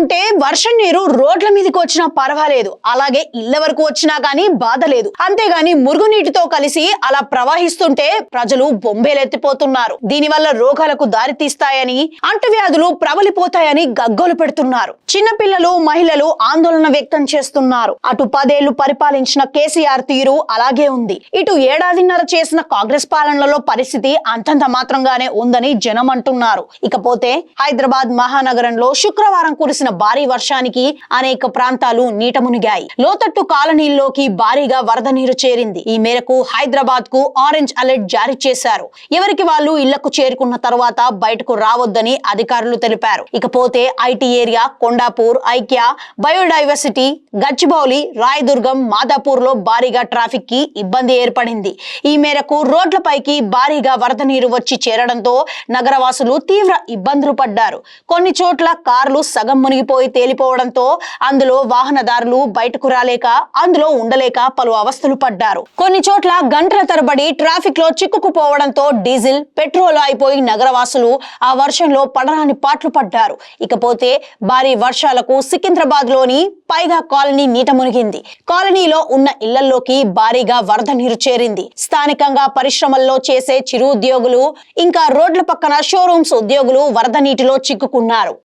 ఉంటే వర్షం నీరు రోడ్ల మీదకి వచ్చినా పర్వాలేదు. అలాగే ఇళ్ళ వరకు వచ్చినా గానీ బాధ లేదు. అంతేగాని మురుగునీటితో కలిసి అలా ప్రవహిస్తుంటే ప్రజలు బొంబేలెత్తిపోతున్నారు. దీనివల్ల రోగాలకు దారితీస్తాయని అంటువ్యాధులు ప్రబలిపోతాయని గగ్గోలు పెడుతున్నారు. చిన్నపిల్లలు మహిళలు ఆందోళన వ్యక్తం చేస్తున్నారు. అటు పదేళ్ళు పరిపాలించిన కేసీఆర్ తీరు అలాగే ఉంది. ఇటు ఏడాదిన్నర చేసిన కాంగ్రెస్ పాలనలో పరిస్థితి అంతంత మాత్రంగానే ఉందని జనం అంటున్నారు. ఇకపోతే హైదరాబాద్ మహానగరంలో శుక్రవారం కురిసిన భారీ వర్షానికి అనేక ప్రాంతాలు నీట మునిగాయి లోతట్టు కాలనీల్లోకి భారీగా వరద నీరు చేరింది. ఈ మేరకు హైదరాబాద్కు ఆరెంజ్ అలర్ట్ జారీ చేశారు. ఎవరికి వాళ్ళు ఇళ్ళకు చేరుకున్న తర్వాత బయటకు రావద్దని అధికారులు తెలిపారు. ఇకపోతే ఐటీ ఏరియా కొండాపూర్ ఐక్య బయోడైవర్సిటీ గచ్చిబౌలి రాయదుర్గం మాదాపూర్లో భారీగా ట్రాఫిక్కి ఇబ్బంది ఏర్పడింది. ఈ మేరకు రోడ్లపైకి భారీగా వరద నీరు వచ్చి చేరడంతో నగరవాసులు తీవ్ర ఇబ్బందులు పడ్డారు. కొన్ని చోట్ల కార్లు సగం మునిగిపోయి తేలిపోవడంతో అందులో వాహనదారులు బయటకు రాలేక అందులో ఉండలేక పలు అవస్థలు పడ్డారు. కొన్ని చోట్ల గంటల తరబడి ట్రాఫిక్లో చిక్కుకుపోవడంతో డీజిల్ పెట్రోల్ అయిపోయి నగరవాసులు ఆ వర్షంలో పడరాని పాట్లు పడ్డారు. ఇకపోతే భారీ వర్షాలకు సికింద్రాబాద్లోని పైగా కాలనీ నీట మునిగింది. కాలనీలో ఉన్న ఇళ్ళలోకి భారీగా వరద నీరు చేరింది. స్థానికంగా పరిశ్రమల్లో చేసే చిరు ఉద్యోగులు ఇంకా రోడ్ల పక్కన షోరూమ్స్ ఉద్యోగులు వరద నీటిలో చిక్కుకున్నారు.